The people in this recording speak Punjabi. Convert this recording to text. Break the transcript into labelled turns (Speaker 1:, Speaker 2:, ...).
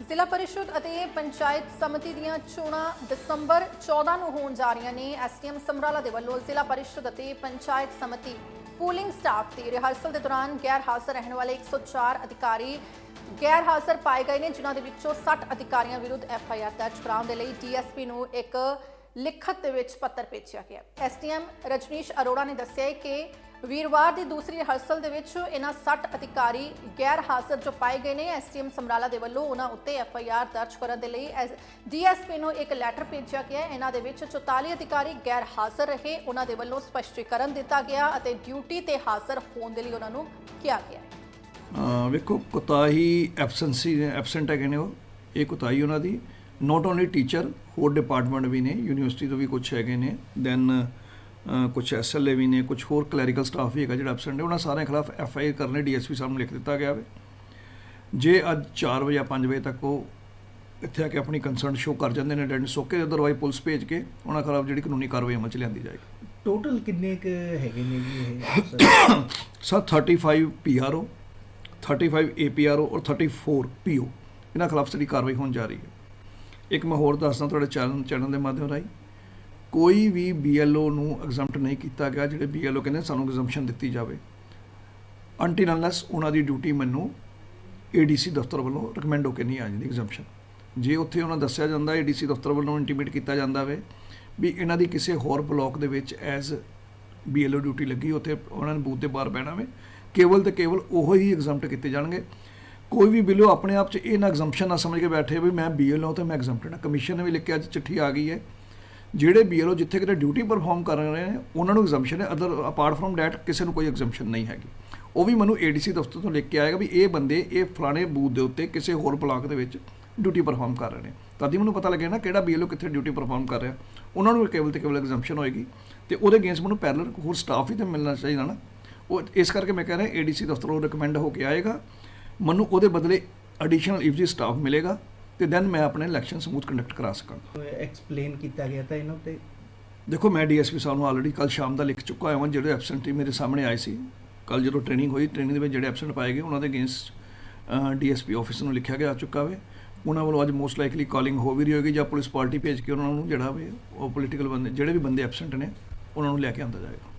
Speaker 1: ਜ਼ਿਲ੍ਹਾ ਪਰਿਸ਼ਦ ਅਤੇ ਪੰਚਾਇਤ ਸਮਿਤੀ ਦੀਆਂ ਚੋਣਾਂ ਦਸੰਬਰ 14 ਨੂੰ ਹੋਣ ਜਾ ਰਹੀਆਂ ਨੇ। ਐਸਟੀਐਮ ਸਮਰਾਲਾ ਦੇ ਵੱਲੋਂ ਜ਼ਿਲ੍ਹਾ ਪਰਿਸ਼ਦ ਅਤੇ ਪੰਚਾਇਤ ਸਮਿਤੀ ਪੂਲਿੰਗ ਸਟਾਫ ਦੀ ਰਿਹਰਸਲ ਦੇ ਦੌਰਾਨ ਗੈਰ ਹਾਜ਼ਰ ਰਹਿਣ ਵਾਲੇ 104 ਅਧਿਕਾਰੀ ਗੈਰ ਹਾਜ਼ਰ ਪਾਏ ਗਏ ਨੇ, ਜਿਨ੍ਹਾਂ ਦੇ ਵਿੱਚੋਂ 60 ਅਧਿਕਾਰੀਆਂ ਵਿਰੁੱਧ ਐਫ ਆਈ ਆਰ ਦਰਜ ਕਰਾਉਣ ਦੇ ਲਈ ਡੀਐਸਪੀ ਨੂੰ ਇੱਕ ਲਿਖਤ ਦੇ ਵਿੱਚ ਪੱਤਰ ਭੇਜਿਆ ਗਿਆ ਐਸਟੀਐਮ ਰਜਨੀਸ਼ ਅਰੋੜਾ ਨੇ ਦੱਸਿਆ ਕਿ ਵੀਰਵਾਰ ਦੀ ਦੂਸਰੀ ਰਿਹਰਸਲ ਦੇ ਵਿੱਚ ਇਹਨਾਂ 60 ਅਧਿਕਾਰੀ ਗੈਰ ਹਾਜ਼ਰ ਜੋ ਪਾਏ ਗਏ ਨੇ, ਐਸਟੀਐਮ ਸਮਰਾਲਾ ਦੇ ਵੱਲੋਂ ਉਹਨਾਂ ਉੱਤੇ ਐਫ ਆਈ ਆਰ ਦਰਜ ਕਰਨ ਦੇ ਲਈ ਡੀਐਸਪੀ ਨੂੰ ਇੱਕ ਲੈਟਰ ਭੇਜਿਆ ਗਿਆ ਇਹਨਾਂ ਦੇ ਵਿੱਚ 44 ਅਧਿਕਾਰੀ ਗੈਰ ਹਾਜ਼ਰ ਰਹੇ, ਉਹਨਾਂ ਦੇ ਵੱਲੋਂ ਸਪਸ਼ਟੀਕਰਨ ਦਿੱਤਾ ਗਿਆ ਅਤੇ ਡਿਊਟੀ ਤੇ ਹਾਜ਼ਰ ਹੋਣ ਦੇ ਲਈ ਉਹਨਾਂ ਨੂੰ ਕਿਹਾ ਗਿਆ
Speaker 2: ਵੇਖੋ, ਕੁਤਾਹੀ ਐਬਸੈਂਸੀ ਐਬਸੈਂਟ ਹੈਗੇ ਨੇ ਉਹ। ਇਹ ਕੁਤਾਹੀ ਉਹਨਾਂ ਦੀ। ਨਾਟ ਓਨਲੀ ਟੀਚਰ ਹੋਰ ਡਿਪਾਰਟਮੈਂਟ ਵੀ ਨੇ, ਯੂਨੀਵਰਸਿਟੀ ਤੋਂ ਵੀ ਕੁਝ ਹੈਗੇ ਨੇ। ਦੈਨ ਕੁਝ ਐਸਐਲਏ ਵੀ ਨੇ ਕੁਝ ਹੋਰ ਕਲੈਰੀਕਲ ਸਟਾਫ ਵੀ ਹੈਗਾ ਜਿਹੜਾ ਐਬਸੈਂਟ ਹੈ ਉਹਨਾਂ ਸਾਰਿਆਂ ਖਿਲਾਫ ਐਫਆਈਆਰ ਕਰਨੇ ਡੀਐਸਪੀ ਸਾਹਿਬ ਨੂੰ ਲਿਖ ਦਿੱਤਾ ਗਿਆ ਵੇ। ਜੇ ਅੱਜ 4 ਵਜੇ ਜਾਂ 5 ਵਜੇ ਤੱਕ ਉਹ ਇੱਥੇ ਆ ਕੇ ਆਪਣੀ ਕੰਸਰਨ ਸ਼ੋ ਕਰ ਜਾਂਦੇ ਨੇ ਅਟੈਂਡੈਂਸ ਓਕੇ ਅਦਰਵਾਈਜ਼ ਪੁਲਿਸ ਭੇਜ ਕੇ ਉਹਨਾਂ ਖਿਲਾਫ ਜਿਹੜੀ ਕਾਨੂੰਨੀ ਕਾਰਵਾਈ ਅਮਲ ਚ ਲਿਆਂਦੀ ਜਾਏਗੀ।
Speaker 3: ਟੋਟਲ ਕਿੰਨੇ ਕ ਹੈਗੇ ਨੇ ਜੀ ਇਹ?
Speaker 2: ਸਰ 35 ਪੀਆਰਓ 35 ਏਪੀਆਰਓ ਔਰ 34 ਪੀਓ ਇਹਨਾਂ ਖਿਲਾਫ ਜਿਹੜੀ ਕਾਰਵਾਈ ਹੋਣ ਜਾ ਰਹੀ ਹੈ। ਇੱਕ ਮੈਂ ਹੋਰ ਦੱਸਦਾ ਤੁਹਾਡੇ ਚੈਨਲ ਚੈਨਲ ਦੇ ਮਾਧਿਅਮ ਰਾਹੀਂ। ਕੋਈ ਵੀ ਬੀਐਲਓ ਨੂੰ ਐਗਜ਼ੈਂਪਟ ਨਹੀਂ ਕੀਤਾ ਗਿਆ, ਜਿਹੜੇ ਬੀਐਲਓ ਕਹਿੰਦੇ ਸਾਨੂੰ ਐਗਜ਼ੈਂਪਸ਼ਨ ਦਿੱਤੀ ਜਾਵੇ। ਅੰਟਿਲ ਅਨਲੈਸ ਉਹਨਾਂ ਦੀ ਡਿਊਟੀ ਮੈਨੂੰ ਏਡੀਸੀ ਦਫ਼ਤਰ ਵੱਲੋਂ ਰეკਮੈਂਡ ਹੋ ਕੇ ਨਹੀਂ ਆ ਜਾਂਦੀ ਐਗਜ਼ੈਂਪਸ਼ਨ ਜੇ ਉੱਥੇ ਉਹਨਾਂ ਦੱਸਿਆ ਜਾਂਦਾ ਏਡੀਸੀ ਦਫ਼ਤਰ ਵੱਲੋਂ ਇੰਟੀਮੇਟ ਕੀਤਾ ਜਾਂਦਾ ਵੇ, ਵੀ ਇਹਨਾਂ ਦੀ ਕਿਸੇ ਹੋਰ ਬਲਾਕ ਦੇ ਵਿੱਚ ਐਜ਼ ਬੀਐਲਓ ਡਿਊਟੀ ਲੱਗੀ, ਉੱਥੇ ਉਹਨਾਂ ਨੇ ਬੂਥ ਦੇ ਬਾਹਰ ਬਹਿਣਾ ਵੇ, ਕੇਵਲ ਤੇ ਕੇਵਲ ਉਹੋ ਹੀ ਐਗਜ਼ੈਂਪਟ ਕੀਤੇ ਜਾਣਗੇ। ਕੋਈ ਵੀ ਬਿੱਲੋ ਆਪਣੇ ਆਪ 'ਚ ਇਹ ਨਾ ਐਗਜ਼ੈਂਪਸ਼ਨ ਨਾ ਸਮਝ ਕੇ ਬੈਠੇ ਵੀ ਮੈਂ ਬੀਐਲਓ ਤੇ ਮੈਂ ਐਗਜ਼ੈਂਪਟਡ ਹਾਂ। ਕਮਿਸ਼ਨ ਨੇ ਵੀ ਲਿਖ ਕੇ ਅੱਜ ਚਿੱਠੀ ਆ ਗਈ ਹੈ। ਜਿਹੜੇ ਬੀਐਲਓ ਜਿੱਥੇ ਕਿਤੇ ਡਿਊਟੀ ਪਰਫਾਰਮ ਕਰ ਰਹੇ ਨੇ, ਉਹਨਾਂ ਨੂੰ ਐਗਜ਼ੈਂਪਸ਼ਨ ਹੈ। ਅਦਰ ਅਪਾਰਟ ਫਰਮ ਡੈਟ ਕਿਸੇ ਨੂੰ ਕੋਈ ਐਗਜ਼ੈਂਪਸ਼ਨ ਨਹੀਂ ਹੈਗੀ। ਉਹ ਵੀ ਮੈਨੂੰ ਏਡੀਸੀ ਦਫ਼ਤਰ ਤੋਂ ਲਿਖ ਕੇ ਆਏਗਾ ਵੀ ਇਹ ਬੰਦੇ, ਇਹ ਫਲਾਣੇ ਬੂਥ ਦੇ ਉੱਤੇ ਕਿਸੇ ਹੋਰ ਬਲਾਕ ਦੇ ਵਿੱਚ ਡਿਊਟੀ ਪਰਫਾਰਮ ਕਰ ਰਹੇ ਨੇ। ਤਦ ਹੀ ਮੈਨੂੰ ਪਤਾ ਲੱਗਿਆ ਨਾ ਕਿਹੜਾ ਬੀਐਲਓ ਕਿੱਥੇ ਡਿਊਟੀ ਪਰਫਾਰਮ ਕਰ ਰਿਹਾ। ਉਹਨਾਂ ਨੂੰ ਕੇਵਲ ਤੇ ਕੇਵਲ ਐਗਜ਼ੈਂਪਸ਼ਨ ਹੋਏਗੀ। ਤੇ ਉਹਦੇ ਅਗੇਂਸਟ ਮੈਨੂੰ ਪੈਰਲਲ ਹੋਰ ਸਟਾਫ ਵੀ ਤਾਂ ਮਿਲਣਾ ਚਾਹੀਦਾ ਨਾ। ਉਹ ਇਸ ਕਰਕੇ ਮੈਂ ਕਹਿ ਰਿਹਾ ਏਡੀਸੀ ਦਫ਼ਤਰੋਂ ਰეკਮੈਂਡ ਹੋ ਕੇ ਆਏਗਾ। ਮੈਨੂੰ ਉਹਦੇ ਬਦਲੇ ਐਡੀਸ਼ਨਲ ਇਫਜੀ ਸਟਾਫ ਮਿਲੇਗਾ। ਤੇ ਦੈਨ ਮੈਂ ਆਪਣੇ ਇਲੈਕਸ਼ਨ ਸਮੂਥ ਕੰਡਕਟ ਕਰਾ ਸਕਾਂਗਾ
Speaker 3: ਐਕਸਪਲੇਨ ਕੀਤਾ ਗਿਆ ਤਾਂ ਇਹਨਾਂ ਤੇ
Speaker 2: ਦੇਖੋ ਮੈਂ ਡੀਐਸਪੀ ਸਾਹਿਬ ਨੂੰ ਆਲਰੇਡੀ ਕੱਲ ਸ਼ਾਮ ਦਾ ਲਿਖ ਚੁੱਕਾ ਹਾਂ ਜਿਹੜੇ ਐਬਸੈਂਟੀ ਮੇਰੇ ਸਾਹਮਣੇ ਆਏ ਸੀ। ਕੱਲ ਜਦੋਂ ਟ੍ਰੇਨਿੰਗ ਹੋਈ ਟ੍ਰੇਨਿੰਗ ਦੇ ਵਿੱਚ ਜਿਹੜੇ ਐਬਸੈਂਟ ਪਾਏ ਗਏ ਉਹਨਾਂ ਦੇ ਅਗੇਂਸਟ ਡੀਐਸਪੀ ਆਫਿਸ ਨੂੰ ਲਿਖਿਆ ਗਿਆ ਚੁੱਕਾ ਵੇ। ਉਹਨਾਂ ਵੱਲੋਂ ਅੱਜ ਮੋਸਟ ਲਾਈਕਲੀ ਕਾਲਿੰਗ ਹੋ ਵੀ ਰਹੀ ਹੋਏਗੀ ਜਾਂ ਪੁਲਿਸ ਪਾਰਟੀ ਭੇਜ ਕੇ ਉਹਨਾਂ ਨੂੰ ਜਿਹੜਾ ਵੇ ਉਹ ਪੋਲੀਟੀਕਲ ਬੰਦੇ ਜਿਹੜੇ ਵੀ ਬੰਦੇ ਐਬਸੈਂਟ ਨੇ ਉਹਨਾਂ ਨੂੰ ਲੈ ਕੇ ਆਂਦਾ ਜਾਏਗਾ।